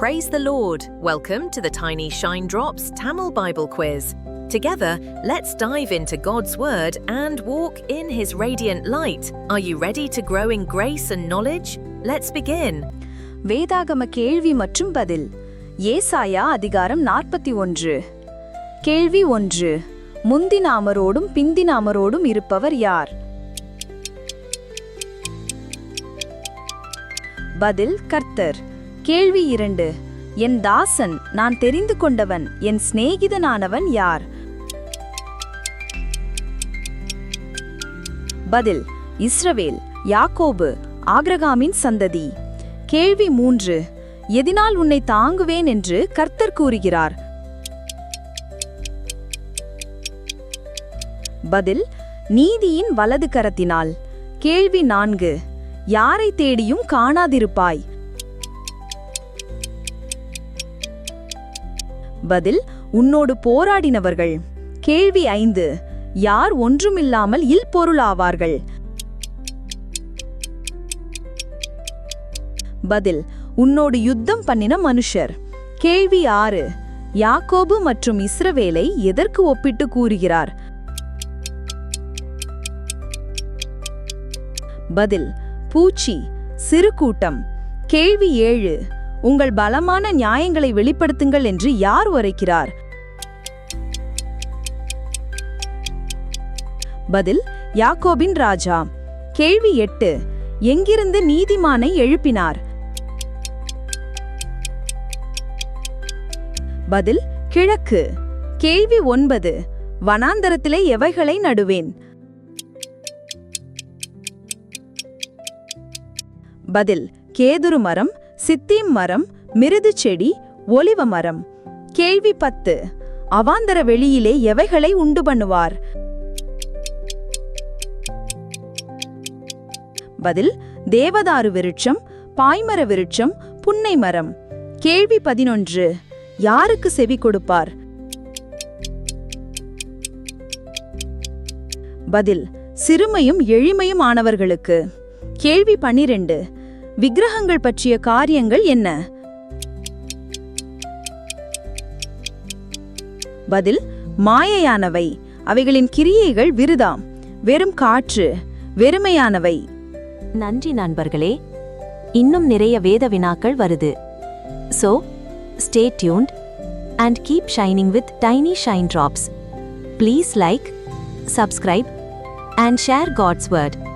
Praise the Lord. Welcome to the Tiny Shine Drops Tamil Bible Quiz. Together, let's dive into God's Word and walk in His radiant light. Are you ready to grow in grace and knowledge? Let's begin. வேதாகம கேள்வி மற்றும் பதில் ஏசாயா அதிகாரம் நாற்பத்தி ஒன்று கேள்வி ஒன்று முந்தினாமரோடும் பிந்தினாமரோடும் இருப்பவர் யார் பதில் கர்த்தர் கேள்வி இரண்டு. என் தாசன் நான் தெரிந்து கொண்டவன் என் சிநேகிதனானவன் யார்? பதில் இஸ்ரவேல் யாக்கோபு ஆக்ரகாமின் சந்ததி. கேள்வி மூன்று. எதினால் உன்னை தாங்குவேன் என்று கர்த்தர் கூறுகிறார். பதில் நீதியின் வலது கரத்தினால். கேள்வி நான்கு. யாரை தேடியும் காணாதிருப்பாய்? பதில் உன்னோடு போராடினவர்கள். கேள்வி ஐந்து யார் ஒன்றுமில்லாமல் இல் பொருளாவார்கள்? பதில் உன்னோடு யுத்தம் பண்ணின மனுஷர். கேள்வி ஆறு யாக்கோபு மற்றும் இஸ்ரவேலை எதற்கு ஒப்பிட்டு கூறுகிறார்? பதில் பூச்சி சிறு கூட்டம். கேள்வி ஏழு உங்கள் பலமான நியாயங்களை வெளிப்படுத்துங்கள் என்று யார் உரைக்கிறார்? பதில் யாக்கோபின் ராஜா. கேள்வி எட்டு எங்கிருந்து நீதிமானை எழுப்பினார்? பதில் கிழக்கு. கேள்வி ஒன்பது வனாந்தரத்திலே எவைகளை நடுவேன்? பதில் கேதுரு மரம் சித்தீம் மரம் மிருது செடி ஒலிவ மரம். கேள்வி பத்து. அவாந்தர வெளியிலே எவைகளை உண்டு பண்ணுவார்? பதில் தேவதாரு விருட்சம் பாய்மர விருட்சம் புன்னை மரம். கேள்வி பதினொன்று. யாருக்கு செவி கொடுப்பார்? பதில் சிறுமையும் எளிமையும் ஆனவர்களுக்கு. கேள்வி பன்னிரண்டு. விக்கிரகங்கள் பற்றிய காரியங்கள் என்ன? பதில் மாயையானவை. அவைகளின் கிரியைகள் விருதாம். வெறும் காற்று வெறுமையானவை. நன்றி நண்பர்களே. இன்னும் நிறைய வேத வினாக்கள் வருது. So stay tuned and keep shining with tiny shine drops please like subscribe and share God's word